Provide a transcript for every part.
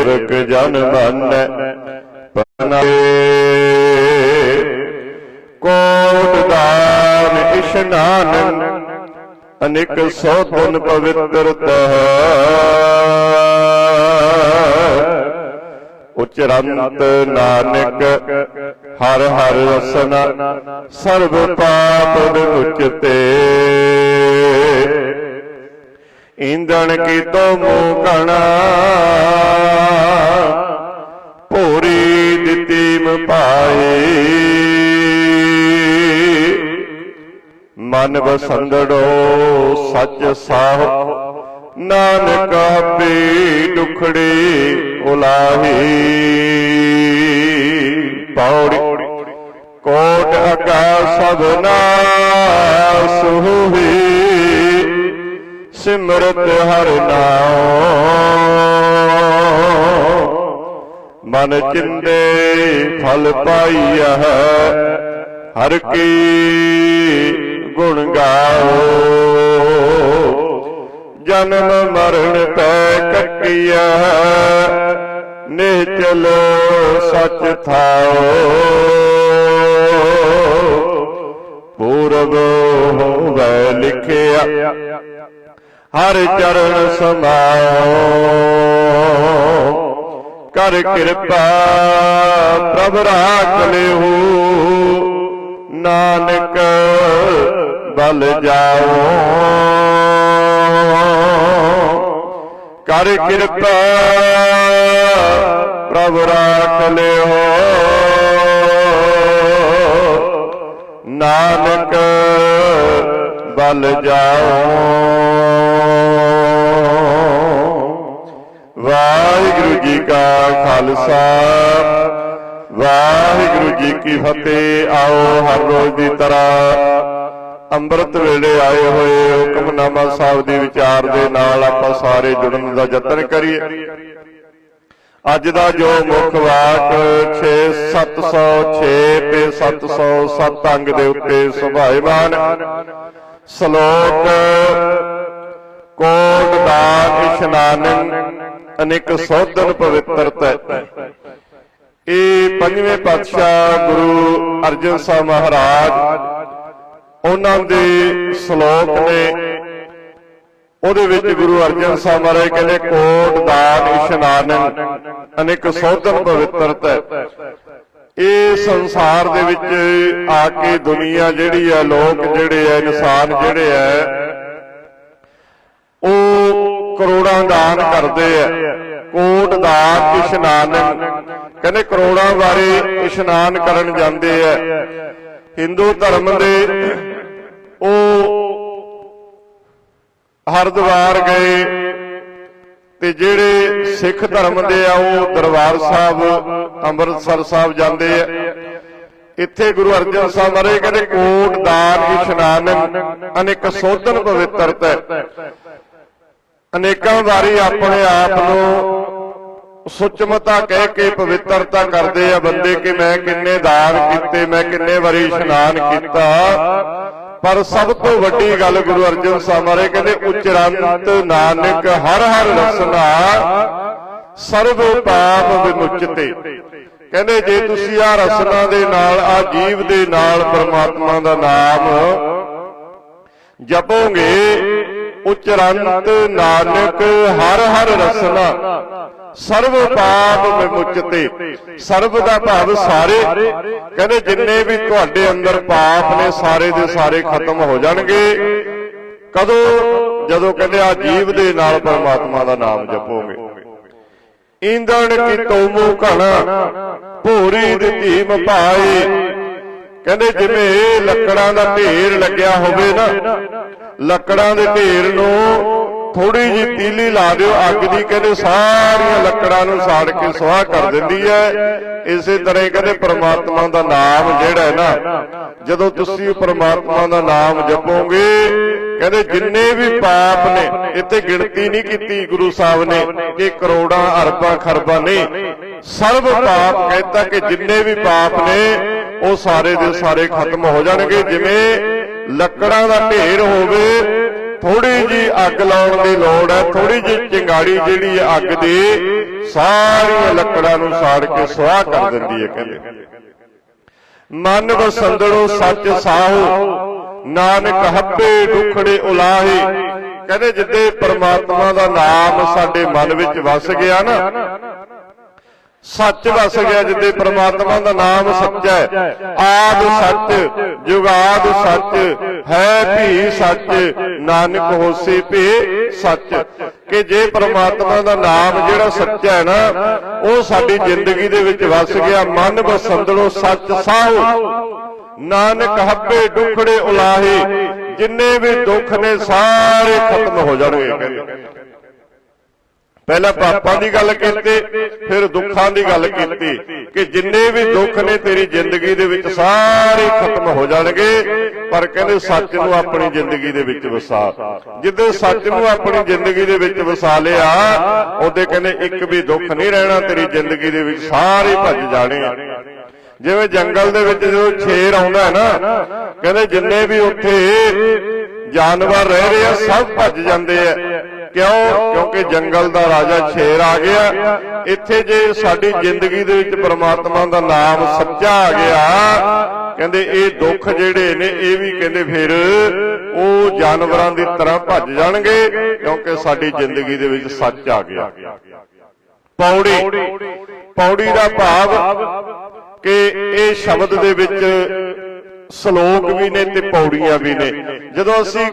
ਸੇਵਕ ਜਨ ਮੰਨੈ ਪਨਾਏ ਕੋਟ ਦਾਨ ਇਸ਼ਨਾਨ ਅਨੇਕ ਸੋਧਨ ਪਵਿੱਤਰਤਾ ਉਚਰੰਤ ਨਾਨਕ, ਹਰ ਹਰ ਰਸਨਾ ਸਰਬ ਪਾਪ ਵਿਮੁਚਤੇ ਇੰਦਣ ਕੀ ਤੋ ਕਣਾ ਭੋਰੀ ਦਿੱਤੀਮ ਪਾਏ ਮਨ ਬਸੰਦੜੋ ਸੱਚ ਸਾਹ। ਨਾਨਕ ਆਪੇ ਦੁਖੜੇ ਉਲਾਹੀ। ਪੌੜੀ ਕੋਟ ਅਗਾ ਸਭਨਾ ਸੁਹੀ ਸਿਮਰਤ ਹਰ ਨਾਮ ਮਨ ਚਿੰਦੇ ਫਲ ਪਾਈਆ ਹਰ ਕੀ ਗੁਣ ਗਾਓ। ਜਨਮ ਮਰਨ ਪੈ ਕੱਟਿਆ ਨਿਹਚਲ ਸਚ ਥਾਓ ਪੂਰਬ ਹੋਵੇ ਲਿਖਿਆ ਹਰ ਚਰਨ ਸਮਾਓ। ਕਰ ਕਿਰਪਾ ਪ੍ਰਭ ਰਾਖ ਲਿਓ। ਨਾਨਕ ਬਲ ਜਾਓ। ਕਰ ਕਿਰਪਾ ਪ੍ਰਭ ਰਾਖ ਲਿਓ। ਨਾਨਕ ਬਲ ਜਾਓ। ਵਾਹਿਗੁਰੂ ਜੀ ਕਾ ਖਾਲਸਾ। ਵਾਹਿਗੁਰੂ ਜੀ ਕੀ ਫਤਿਹ। ਆਓ ਹਰ ਰੋਜ਼ ਦੀ ਤਰ੍ਹਾਂ ਅੰਮ੍ਰਿਤ ਵੇਲੇ ਆਏ ਹੋਏ ਹੁਕਮਨਾਮਾ ਸਾਹਿਬ ਦੇ ਵਿਚਾਰ ਦੇ ਨਾਲ ਆਪਾਂ ਸਾਰੇ ਜੁੜਨ ਦਾ ਯਤਨ ਕਰੀਏ। ਅੱਜ ਦਾ ਜੋ ਮੁੱਖ ਵਾਕ 6 706 ਤੇ 707 ਅੰਗ ਦੇ ਉੱਤੇ ਸੁਭਾਇਮਾਨ ਸ਼ਲੋਕ ਕੋਟ ਦਾ ਇਸ਼ਨਾਨਨ ਅਨੇਕ ਸੋਧਨ ਪਵਿੱਤਰਤਾ ਇਹ ਪੰਜਵੇਂ ਪਾਤਸ਼ਾਹ ਗੁਰੂ ਅਰਜਨ ਸਾਹਿਬ ਮਹਾਰਾਜ ਉਹਨਾਂ ਦੇ ਸ਼ਲੋਕ ਨੇ, ਉਹਦੇ ਵਿੱਚ ਗੁਰੂ ਅਰਜਨ ਸਾਹਿਬ ਮਹਾਰਾਜ ਕਹਿੰਦੇ ਕੋਟ ਦਾਨ ਇਸ਼ਨਾਨਨ ਅਨੇਕ ਸੋਧਨ ਪਵਿੱਤਰਤਾ ਇਹ ਸੰਸਾਰ ਦੇ ਵਿੱਚ ਆ ਕੇ ਦੁਨੀਆ ਜਿਹੜੀ ਹੈ ਲੋਕ ਜਿਹੜੇ ਆ, ਇਨਸਾਨ ਜਿਹੜੇ ਆ, ਉਹ ਕਰੋੜਾਂ ਦਾਨ ਕਰਦੇ ਆ। ਕੋਟ ਦਾਨ ਇਸ਼ਨਾਨ ਕਹਿੰਦੇ ਕਰੋੜਾਂ ਵਾਰੀ ਇਸ਼ਨਾਨ ਕਰਨ ਜਾਂਦੇ ਆ। ਹਿੰਦੂ ਧਰਮ ਦੇ ਉਹ ਹਰਦੁਆਰ ਗਏ ਤੇ ਜਿਹੜੇ ਸਿੱਖ ਧਰਮ ਦੇ ਆ, ਉਹ ਦਰਬਾਰ ਸਾਹਿਬ, ਅੰਮ੍ਰਿਤਸਰ ਸਾਹਿਬ ਜਾਂਦੇ ਆ। ਇੱਥੇ ਗੁਰੂ ਅਰਜਨ ਸਾਹਿਬ ਮਹਾਰਾਜ ਕਹਿੰਦੇ, ਕੋਟ ਦਾਨ ਇਸ਼ਨਾਨਨ ਅਨੇਕ ਸੋਧਨ ਪਵਿੱਤਰਤਾ ਅਨੇਕਾਂ ਵਾਰੀ ਆਪਣੇ ਆਪ ਨੂੰ ਸੁਚਮਤਾ ਕਹਿ ਕੇ ਪਵਿੱਤਰਤਾ ਕਰਦੇ ਆ ਬੰਦੇ ਕਿ ਮੈਂ ਕਿੰਨੇ ਦਾਨ ਕੀਤੇ, ਮੈਂ ਕਿੰਨੇ ਵਾਰੀ ਇਸ਼ਨਾਨ ਕੀਤਾ। ਪਰ ਸਭ ਤੋਂ ਵੱਡੀ ਗੱਲ ਗੁਰੂ ਅਰਜਨ ਸਾਹਿਬ ਮਹਾਰਾਜ ਕਹਿੰਦੇ ਉਚਰੰਤ ਨਾਨਕ ਹਰ ਹਰ ਰਸਨਾ ਸਰਬ ਪਾਪ ਵਿਮੁਚਤੇ ਕਹਿੰਦੇ ਜੇ ਤੁਸੀਂ ਆ ਰਸਨਾ ਦੇ ਨਾਲ ਆ ਜੀਵ ਦੇ ਨਾਲ ਪਰਮਾਤਮਾ ਦਾ ਨਾਮ ਜਪੋਗੇ ਉਚਰੰਤ ਨਾਨਕ ਹਰ ਹਰ ਰਸਨਾ। ਸਰਬ ਪਾਪ ਵਿਮੁਚਤੇ। ਸਰਬ ਦਾ ਭਾਵ ਸਾਰੇ। ਕਹਿੰਦੇ ਜਿੰਨੇ ਵੀ ਤੁਹਾਡੇ ਅੰਦਰ ਪਾਪ ਨੇ ਸਾਰੇ ਦੇ ਸਾਰੇ ਖਤਮ ਹੋ ਜਾਣਗੇ। ਕਦੋਂ? ਜਦੋਂ ਕਹਿੰਦੇ ਆ ਜੀਵ ਦੇ ਨਾਲ ਪਰਮਾਤਮਾ ਦਾ ਨਾਮ ਜਪੋਗੇ। ਇੰਦਣ ਕੀ ਤੋਮੂ ਘਣ ਭੂਰੀ ਦਿੱਤੀ ਮਪਾਈ ਕਹਿੰਦੇ ਜਿਵੇਂ ਲੱਕੜਾਂ ਦਾ ਢੇਰ ਲੱਗਿਆ ਹੋਵੇ ਨਾ ਲੱਕੜਾਂ ਦੇ ਢੇਰ ਨੂੰ ਥੋੜੀ ਜੀ ਤੀਲੀ ਲਾ ਦਿਓ, ਅੱਗ ਦੀ ਕਹਿੰਦੇ ਸਾਰੀਆਂ ਲੱਕੜਾਂ ਨੂੰ ਸਾੜ ਕੇ ਸੁਆਹ ਕਰ ਦਿੰਦੀ ਹੈ। ਇਸੇ ਤਰ੍ਹਾਂ ਹੀ ਕਹਿੰਦੇ ਪ੍ਰਮਾਤਮਾ ਦਾ ਨਾਮ ਜਿਹੜਾ ਹੈ ਨਾ, ਜਦੋਂ ਤੁਸੀਂ ਪ੍ਰਮਾਤਮਾ ਦਾ ਨਾਮ ਜਪੋਗੇ, ਕਹਿੰਦੇ ਜਿੰਨੇ ਵੀ ਪਾਪ ਨੇ, ਇੱਥੇ ਗਿਣਤੀ ਨਹੀਂ ਕੀਤੀ ਗੁਰੂ ਸਾਹਿਬ ਨੇ ਕਿ ਕਰੋੜਾਂ, ਅਰਬਾਂ, ਖਰਬਾਂ, ਨਹੀਂ। ਸਰਬ ਪਾਪ ਕਹਿੰਦਾ ਕਿ ਜਿੰਨੇ ਵੀ ਪਾਪ ਨੇ, ਉਹ ਸਾਰੇ ਦੇ ਸਾਰੇ ਖਤਮ ਹੋ ਜਾਣਗੇ। ਜਿਵੇਂ ਲੱਕੜਾਂ ਦਾ ਢੇਰ ਹੋਵੇ ਥੋੜੀ ਜੀ ਅੱਗ ਲਾਉਣ ਦੀ ਲੋੜ ਹੈ ਥੋੜੀ ਜੀ ਚਿੰਗਾੜੀ ਜਿਹੜੀ ਹੈ ਅੱਗ ਦੀ, ਸਾਰੀਆਂ ਲੱਕੜਾਂ ਨੂੰ ਸਾੜ ਕੇ ਸੁਆਹ ਕਰ ਦਿੰਦੀ ਹੈ ਕਹਿੰਦੇ। ਮਨ ਵਸੰਦੜੋ ਸੱਚ ਸਾਹੋ, ਨਾਨਕ ਹੱਪੇ ਦੁਖੜੇ ਉਲਾਹੇ, ਕਹਿੰਦੇ ਜਿੱਦੇ ਪਰਮਾਤਮਾ ਦਾ ਨਾਮ ਸਾਡੇ ਮਨ ਵਿੱਚ ਵਸ ਗਿਆ ਨਾ ਸੱਚ ਵਸ ਗਿਆ ਜਿੱਦੇ ਪ੍ਰਮਾਤਮਾ ਦਾ ਨਾਮ ਸੱਚਾ ਹੈ। ਆਦ ਸੱਚ, ਜੁਗਾਦ ਸੱਚ, ਹੈ ਭੀ ਸੱਚ, ਨਾਨਕ ਹੋਸੀ ਭੀ ਸੱਚ। ਕਿ ਜੇ ਪ੍ਰਮਾਤਮਾ ਦਾ ਨਾਮ ਜਿਹੜਾ ਸੱਚਾ ਹੈ ਨਾ, ਉਹ ਸਾਡੀ ਜ਼ਿੰਦਗੀ ਦੇ ਵਿੱਚ ਵਸ ਗਿਆ। ਮਨ ਬਸੰਦੜੋ ਸੱਚ ਸਾਹੋ ਨਾਨਕ ਹੱਬੇ ਦੁਖੜੇ ਉਲਾਹੇ, ਜਿੰਨੇ ਵੀ ਦੁੱਖ ਨੇ ਸਾਰੇ ਖਤਮ ਹੋ ਜਾਣਗੇ। ਕਹਿੰਦੇ ਪਹਿਲਾਂ ਪਾਪਾਂ ਦੀ ਗੱਲ ਕੀਤੀ ਫਿਰ ਦੁੱਖਾਂ ਦੀ ਗੱਲ ਕੀਤੀ ਕਿ ਜਿੰਨੇ ਵੀ ਦੁੱਖ ਨੇ ਤੇਰੀ ਜ਼ਿੰਦਗੀ ਦੇ ਵਿੱਚ ਸਾਰੇ ਖਤਮ ਹੋ ਜਾਣਗੇ ਪਰ ਕਹਿੰਦੇ ਸੱਚ ਨੂੰ ਆਪਣੀ ਜ਼ਿੰਦਗੀ ਦੇ ਵਿੱਚ ਵਸਾ। ਜਿੱਦੇ ਸੱਚ ਨੂੰ ਆਪਣੀ ਜ਼ਿੰਦਗੀ ਦੇ ਵਿੱਚ ਵਸਾ ਲਿਆ ਉਹਦੇ ਕਹਿੰਦੇ ਇੱਕ ਵੀ ਦੁੱਖ ਨਹੀਂ ਰਹਿਣਾ ਤੇਰੀ ਜ਼ਿੰਦਗੀ ਦੇ ਵਿੱਚ ਸਾਰੇ ਭੱਜ ਜਾਣੇ ਜਿਵੇਂ ਜੰਗਲ ਦੇ ਵਿੱਚ ਜਦੋਂ ਸ਼ੇਰ ਆਉਂਦਾ ਹੈ ਨਾ ਕਹਿੰਦੇ ਜਿੰਨੇ ਵੀ ਉੱਥੇ ਜਾਨਵਰ ਰਹਿ ਰਹੇ ਆ ਸਭ ਭੱਜ ਜਾਂਦੇ ਆ। ਕਿਉਂ? ਕਿਉਂਕਿ ਜੰਗਲ ਦਾ ਰਾਜਾ ਸ਼ੇਰ ਆ ਗਿਆ। ਇੱਥੇ ਜੇ ਸਾਡੀ ਜ਼ਿੰਦਗੀ ਦੇ ਵਿੱਚ ਪ੍ਰਮਾਤਮਾ ਦਾ ਨਾਮ ਸੱਚਾ ਆ ਗਿਆ। ਕਹਿੰਦੇ ਇਹ ਦੁੱਖ ਜਿਹੜੇ ਨੇ ਇਹ ਵੀ ਕਹਿੰਦੇ ਫਿਰ ਉਹ ਜਾਨਵਰਾਂ ਦੀ ਤਰ੍ਹਾਂ ਭੱਜ ਜਾਣਗੇ ਕਿਉਂਕਿ ਸਾਡੀ ਜ਼ਿੰਦਗੀ ਦੇ ਵਿੱਚ ਸੱਚ ਆ ਗਿਆ। ਪੌੜੀ। ਪੌੜੀ। ਦਾ ਭਾਵ ਕਿ ਇਹ ਸ਼ਬਦ ਦੇ ਵਿੱਚ ਸ਼ਲੋਕ ਵੀ ਨੇ ਤੇ ਪੌੜੀਆਂ ਵੀ ਨੇ। ਜਦੋਂ ਅਸੀਂ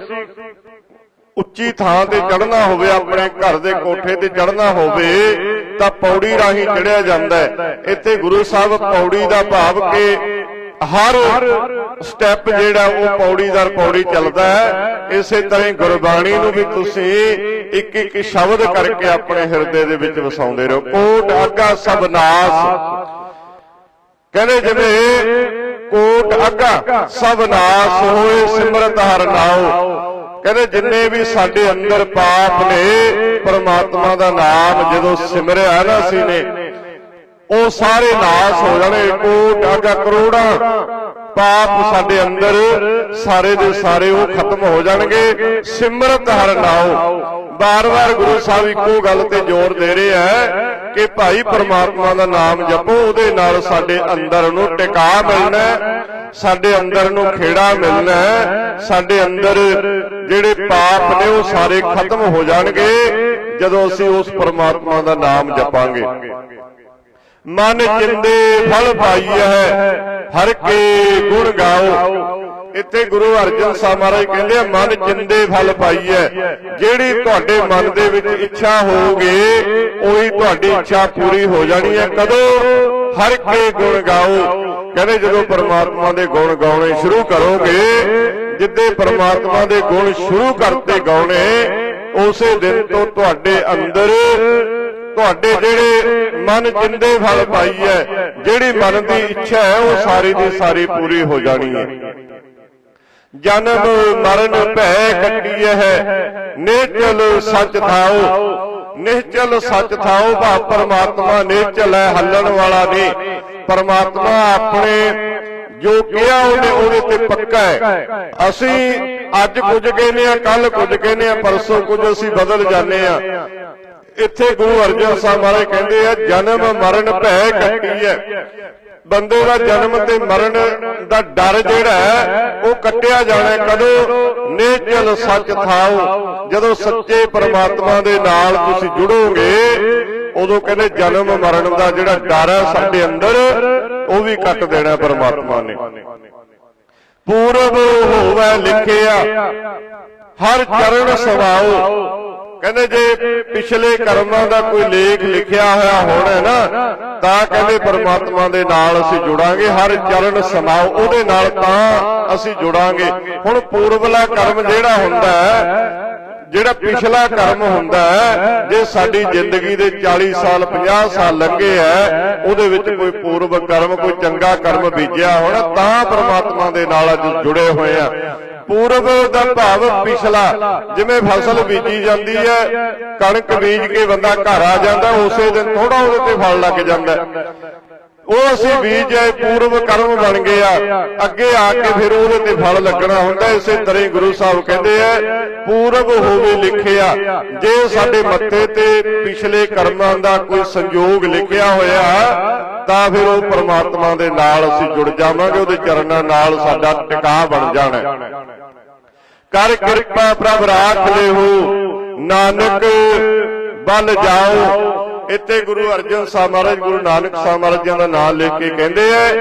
ਉੱਚੀ ਥਾਂ ਤੇ ਚੜਨਾ ਹੋਵੇ, ਆਪਣੇ ਘਰ ਦੇ ਕੋਠੇ ਤੇ ਚੜਨਾ ਹੋਵੇ, ਤਾਂ ਪੌੜੀ ਰਾਹੀਂ ਚੜਿਆ ਜਾਂਦਾ ਹੈ। ਇੱਥੇ ਗੁਰੂ ਸਾਹਿਬ ਪੌੜੀ ਦਾ ਭਾਵ ਕਿ ਹਰ ਸਟੈਪ ਜਿਹੜਾ, ਉਹ ਪੌੜੀ ਦਰ ਪੌੜੀ ਚੱਲਦਾ ਹੈ। ਇਸੇ ਤਰ੍ਹਾਂ ਹੀ ਗੁਰਬਾਣੀ ਨੂੰ ਵੀ ਤੁਸੀਂ ਇੱਕ ਇੱਕ ਸ਼ਬਦ ਕਰਕੇ ਆਪਣੇ ਹਿਰਦੇ ਦੇ ਵਿੱਚ ਵਸਾਉਂਦੇ ਰਹੋ। ਕੋਟ ਆਗਾ ਸਭ ਨਾਸ। ਕਹਿੰਦੇ ਜਿਵੇਂ ਕੋਟ ਅੱਗਾ, ਸਭ ਨਾਸ ਹੋਏ ਸਿਮਰਤ ਹਰ ਨਾਉ। ਕਹਿੰਦੇ ਜਿੰਨੇ ਵੀ ਸਾਡੇ ਅੰਦਰ ਪਾਪ ਨੇ, ਪਰਮਾਤਮਾ ਦਾ ਨਾਮ ਜਦੋਂ ਸਿਮਰਿਆ ਨਾ ਸੀ ਨੇ, ਉਹ ਸਾਰੇ ਨਾਸ ਹੋ ਜਾਣੇ, ਕੋਟ ਅੱਗਾ ਕਰੋੜਾਂ। ਪਾਪ ਸਾਡੇ ਅੰਦਰ ਸਾਰੇ ਦੇ ਸਾਰੇ ਉਹ ਖਤਮ ਹੋ ਜਾਣਗੇ। ਸਿਮਰਤ ਹਰ ਨਾਉ। ਬਾਰ-ਬਾਰ ਗੁਰੂ ਸਾਹਿਬ ਇੱਕੋ ਗੱਲ ਤੇ ਜ਼ੋਰ ਦੇ ਰਹੇ ਹੈ ਕਿ ਭਾਈ ਪ੍ਰਮਾਤਮਾ ਦਾ ਨਾਮ ਜਪੋ, ਉਹਦੇ ਨਾਲ ਸਾਡੇ ਅੰਦਰ ਨੂੰ ਟਿਕਾ ਮਿਲਣਾ ਸਾਡੇ ਅੰਦਰ ਨੂੰ ਖੇੜਾ ਮਿਲਣਾ ਸਾਡੇ ਅੰਦਰ ਜਿਹੜੇ ਪਾਪ ਨੇ ਉਹ ਸਾਰੇ ਖਤਮ ਹੋ ਜਾਣਗੇ ਜਦੋਂ ਅਸੀਂ ਉਸ ਪਰਮਾਤਮਾ ਦਾ ਨਾਮ ਜਪਾਂਗੇ। ਮਨ ਚਿੰਦੇ ਫਲ ਪਾਈ ਹੈ ਹਰ ਕੇ ਗੁਣ ਗਾਓ। ਇੱਥੇ ਗੁਰੂ ਅਰਜਨ ਸਾਹਿਬ ਮਹਾਰਾਜ ਕਹਿੰਦੇ ਆ ਮਨ ਚਿੰਦੇ ਫਲ ਪਾਈ ਹੈ। ਜਿਹੜੀ ਤੁਹਾਡੇ ਮਨ ਦੇ ਵਿੱਚ ਇੱਛਾ ਹੋਊਗੀ ਉਹੀ ਤੁਹਾਡੀ ਇੱਛਾ ਪੂਰੀ ਹੋ ਜਾਣੀ ਹੈ। ਕਦੋਂ? ਹਰ ਕੇ ਗੁਣ ਗਾਓ। ਕਹਿੰਦੇ ਜਦੋਂ ਪਰਮਾਤਮਾ ਦੇ ਗੁਣ ਗਾਉਣੇ ਸ਼ੁਰੂ ਕਰੋਗੇ ਜਿੱਦੇ ਪਰਮਾਤਮਾ ਦੇ ਗੁਣ ਸ਼ੁਰੂ ਕਰਤੇ ਗਾਉਣੇ ਉਸੇ ਦਿਨ ਤੋਂ ਤੁਹਾਡੇ ਅੰਦਰ ਤੁਹਾਡੇ ਜਿਹੜੇ ਮਨ ਜਿੰਦੇ ਫਲ ਪਾਈ ਹੈ, ਜਿਹੜੀ ਮਨ ਦੀ ਇੱਛਾ ਹੈ, ਉਹ ਸਾਰੀ ਦੀ ਸਾਰੀ ਪੂਰੀ ਹੋ ਜਾਣੀ ਹੈ। ਜਨਮ ਮਰਨ ਭੈ ਕੱਟੀ ਹੈ ਨਿਹਚਲ ਸੱਚ ਥਾਓ ਨਿਹਚਲ ਸੱਚ ਥਾਓ ਭਾ ਪਰਮਾਤਮਾ ਨਿਹਚਲ ਹੈ, ਹੱਲਣ ਵਾਲਾ ਨਹੀਂ। ਪਰਮਾਤਮਾ ਆਪਣੇ ਜੋ ਕਿਹਾ ਉਹਨੇ, ਉਹਦੇ ਤੇ ਪੱਕਾ ਹੈ। ਅਸੀਂ ਅੱਜ ਕੁਝ ਕਹਿੰਦੇ ਆ ਕੱਲ ਕੁਝ ਕਹਿੰਦੇ ਆ ਪਰਸੋਂ ਕੁਝ ਅਸੀਂ ਬਦਲ ਜਾਂਦੇ ਆ ਇੱਥੇ ਗੁਰੂ ਅਰਜਨ ਸਾਹਿਬ ਮਹਾਰਾਜ ਕਹਿੰਦੇ ਆ ਜਨਮ ਮਰਨ ਭੈ ਕੱਟੀ ਹੈ। ਬੰਦੇ ਦਾ ਜਨਮ ਤੇ ਮਰਨ ਦਾ ਡਰ ਜਿਹੜਾ ਹੈ ਉਹ ਕੱਟਿਆ ਜਾਣਾ ਕਦੋਂ? ਨੇਚਲ ਸੱਚ ਥਾਓ ਜਦੋਂ ਸੱਚੇ ਪ੍ਰਮਾਤਮਾ ਦੇ ਨਾਲ ਤੁਸੀਂ ਜੁੜੋਗੇ ਉਦੋਂ ਕਹਿੰਦੇ ਜਨਮ ਮਰਨ ਦਾ ਜਿਹੜਾ ਡਰ ਹੈ ਸਾਡੇ ਅੰਦਰ ਉਹ ਵੀ ਕੱਟ ਦੇਣਾ ਪ੍ਰਮਾਤਮਾ ਨੇ। ਪੂਰਬ ਹੋਵੇ ਲਿਖਿਆ ਹਰ ਚਰਨ ਸਵਾਓ। ਕਹਿੰਦੇ ਜੇ ਪਿਛਲੇ ਕਰਮਾਂ ਦਾ ਕੋਈ ਲੇਖ ਲਿਖਿਆ ਹੋਇਆ ਹੋਣਾ ਨਾ, ਤਾਂ ਕਹਿੰਦੇ ਪਰਮਾਤਮਾ ਦੇ ਨਾਲ ਅਸੀਂ ਜੁੜਾਂਗੇ, ਹਰ ਚਰਨ ਸਮਾਓ ਉਹਦੇ ਨਾਲ ਤਾਂ ਅਸੀਂ ਜੁੜਾਂਗੇ। ਹੁਣ ਪੂਰਬਲਾ ਕਰਮ ਜਿਹੜਾ ਹੁੰਦਾ ਜਿਹੜਾ ਪਿਛਲਾ ਕਰਮ ਹੁੰਦਾ ਜੇ ਸਾਡੀ ਜ਼ਿੰਦਗੀ ਦੇ 40 ਸਾਲ 50 ਸਾਲ ਲੰਘੇ ਐ ਉਹਦੇ ਵਿੱਚ ਕੋਈ ਪੂਰਵ ਕਰਮ, ਕੋਈ ਚੰਗਾ ਕਰਮ ਬੀਜਿਆ ਹੋਣਾ, ਤਾਂ ਪਰਮਾਤਮਾ ਦੇ ਨਾਲ ਅੱਜ ਜੁੜੇ ਹੋਏ ਆ। ਪੂਰਬ ਦਾ ਭਾਵ ਪਿਛਲਾ ਜਿਵੇਂ ਫਸਲ ਬੀਜੀ ਜਾਂਦੀ ਹੈ ਕਣਕ ਬੀਜ ਕੇ ਬੰਦਾ ਘਰ ਆ ਜਾਂਦਾ ਉਸੇ ਦਿਨ ਥੋੜਾ ਉਹਦੇ ਤੇ ਫਲ ਲੱਗ ਜਾਂਦਾ। ਉਹ ਅਸੀਂ ਬੀਜ ਹੈ ਪੂਰਵ ਕਰਮ ਬਣ ਗਏ ਆ। ਅੱਗੇ ਆ ਕੇ ਫਿਰ ਉਹਦੇ ਤੇ ਫਲ ਲੱਗਣਾ ਹੁੰਦਾ ਇਸੇ ਤਰ੍ਹਾਂ ਹੀ ਗੁਰੂ ਸਾਹਿਬ ਕਹਿੰਦੇ ਆ ਪੂਰਵ ਹੋਵੇ ਲਿਖਿਆ ਜੇ ਸਾਡੇ ਮੱਥੇ ਤੇ ਪਿਛਲੇ ਕਰਮਾਂ ਦਾ ਕੋਈ ਸੰਯੋਗ ਲਿਖਿਆ ਹੋਇਆ ਤਾਂ ਫਿਰ ਉਹ ਪ੍ਰਮਾਤਮਾ ਦੇ ਨਾਲ ਅਸੀਂ ਜੁੜ ਜਾਵਾਂਗੇ ਉਹਦੇ ਚਰਨਾਂ ਨਾਲ ਸਾਡਾ ਟਿਕਾ ਬਣ ਜਾਣਾ। ਕਰ ਕਿਰਪਾ ਪ੍ਰਭ ਰਾਖ ਲਿਓ। ਨਾਨਕ ਬਲ ਜਾਓ। ਇੱਥੇ ਗੁਰੂ ਅਰਜਨ ਸਾਹਿਬ ਮਹਾਰਾਜ, ਗੁਰੂ ਨਾਨਕ ਸਾਹਿਬ ਮਹਾਰਾਜਾਂ ਦਾ ਨਾਮ ਲੈ ਕੇ ਕਹਿੰਦੇ ਐ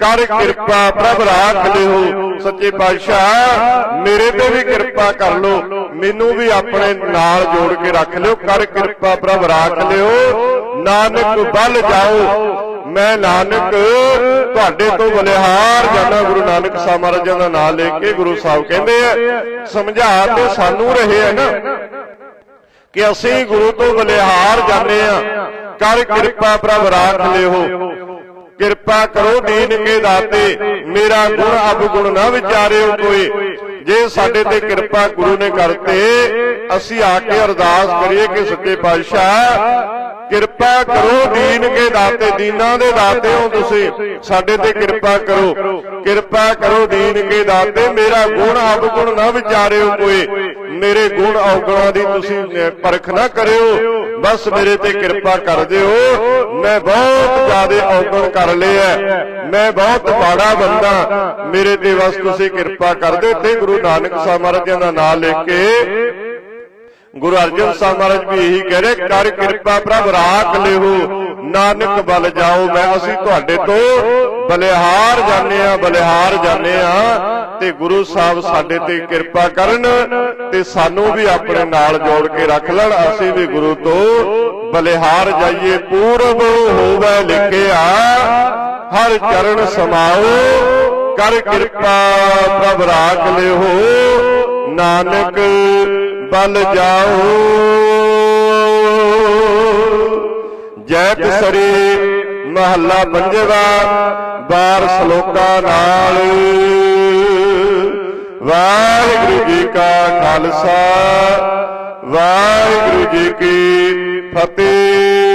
ਕਰ ਕਿਰਪਾ ਪ੍ਰਭ ਰਾਖ ਲਿਓ ਸੱਚੇ ਪਾਤਸ਼ਾਹ, ਮੇਰੇ ਤੇ ਵੀ ਕਿਰਪਾ ਕਰ ਲੋ ਮੈਨੂੰ ਵੀ ਆਪਣੇ ਨਾਲ ਜੋੜ ਕੇ ਰੱਖ ਲਿਓ, ਕਰ ਕਿਰਪਾ ਪ੍ਰਭ ਰਾਖ ਲਿਓ ਨਾਨਕ ਬਲ ਜਾਓ, ਮੈਂ ਨਾਨਕ ਤੁਹਾਡੇ ਤੋਂ ਬਲਿਹਾਰ ਜਾਣਾ ਗੁਰੂ ਨਾਨਕ ਸਾਹਿਬ ਮਹਾਰਾਜਾਂ ਦਾ ਨਾਮ ਲੈ ਕੇ ਗੁਰੂ ਸਾਹਿਬ ਕਹਿੰਦੇ ਆ, ਸਮਝਾ ਤੇ ਸਾਨੂੰ ਰਹੇ ਹੈ ਨਾ ਕਿ ਅਸੀਂ ਗੁਰੂ ਤੋਂ ਬਲਿਹਾਰ ਜਾਂਦੇ ਆ ਕਰ ਕਿਰਪਾ ਪ੍ਰਭ ਰਾਖ ਲਿਓ ਕਿਰਪਾ ਕਰੋ ਦੀਨ ਕੇ ਦਾਤੇ। ਮੇਰਾ ਗੁਣ ਅਵਗੁਣ ਨਾ ਵਿਚਾਰਿਓ ਕੋਈ। ਜੇ ਸਾਡੇ ਤੇ ਕਿਰਪਾ ਗੁਰੂ ਨੇ ਕਰਤੇ, ਅਸੀਂ ਆ ਕੇ ਅਰਦਾਸ ਕਰੀਏ ਕਿ ਸੱਚੇ ਪਾਤਸ਼ਾਹ, ਕਿਰਪਾ ਕਰੋ ਦੀਨ ਕੇ ਦਾਤੇ, ਦੀਨਾਂ ਦੇ ਦਾਤੇ ਹੋ ਤੁਸੀਂ। ਸਾਡੇ ਤੇ ਕਿਰਪਾ ਕਰੋ। ਕਿਰਪਾ ਕਰੋ ਦੀਨ ਕੇ ਦਾਤੇ। ਮੇਰਾ ਗੁਣ ਅਵਗੁਣ ਨਾ ਵਿਚਾਰਿਓ ਕੋਈ। ਮੇਰੇ ਗੁਣ ਔਗਣਾਂ ਦੀ ਤੁਸੀਂ ਪਰਖ ਨਾ ਕਰਿਓ। ਬਸ ਮੇਰੇ ਤੇ ਕਿਰਪਾ ਕਰ ਦਿਓ। ਮੈਂ ਬਹੁਤ ਜ਼ਿਆਦਾ ਔਗਣ ਕਰ ਲਿਆ। ਮੈਂ ਬਹੁਤ ਬਾੜਾ ਬੰਦਾ। ਮੇਰੇ ਤੇ ਬਸ ਤੁਸੀਂ ਕਿਰਪਾ ਕਰ ਦਿਓ। ਤੇ ਗੁਰੂ ਨਾਨਕ ਸਾਹਿਬ ਮਹਾਰਾਜ ਦਾ ਨਾਮ ਲੈ ਕੇ ਗੁਰੂ ਅਰਜਨ ਸਾਹਿਬ ਮਹਾਰਾਜ ਵੀ ਇਹੀ ਕਹਿ ਰਹੇ, ਕਰ ਕਿਰਪਾ ਪ੍ਰਭ, ਰਾਖ ਲਿਓ। ਨਾਨਕ ਬਲ ਜਾਓ। ਮੈਂ ਅਸੀਂ ਤੁਹਾਡੇ ਤੋਂ ਬਲਿਹਾਰ ਜਾਣੇ ਆ ਬਲਿਹਾਰ ਜਾਣੇ ਆ ਤੇ ਗੁਰੂ ਸਾਹਿਬ ਸਾਡੇ ਤੇ ਕਿਰਪਾ ਕਰਨ ਤੇ ਸਾਨੂੰ ਵੀ ਆਪਣੇ ਨਾਲ ਜੋੜ ਕੇ ਰੱਖ ਲੈਣ। ਅਸੀਂ ਵੀ ਗੁਰੂ ਤੋਂ ਬਲਿਹਾਰ ਜਾਈਏ। ਪੂਰਬ ਹੋਵੇ ਲਿਖਿਆ, ਹਰ ਚਰਨ ਸਮਾਓ। ਕਰ ਕਿਰਪਾ ਪ੍ਰਭ, ਰਾਖ ਲਿਓ। ਨਾਨਕ ਪਲ ਜਾਓ। ਜੈ ਸ਼ਰੀ ਮਹੱਲਾ ਪੰਜਵਾ, ਬਾਰ ਸ਼ਲੋਕਾਂ ਨਾਲ। ਵਾਹਿਗੁਰੂ ਜੀ ਕਾ ਖਾਲਸਾ, ਵਾਹਿਗੁਰੂ ਜੀ ਕੀ ਫਤਿਹ।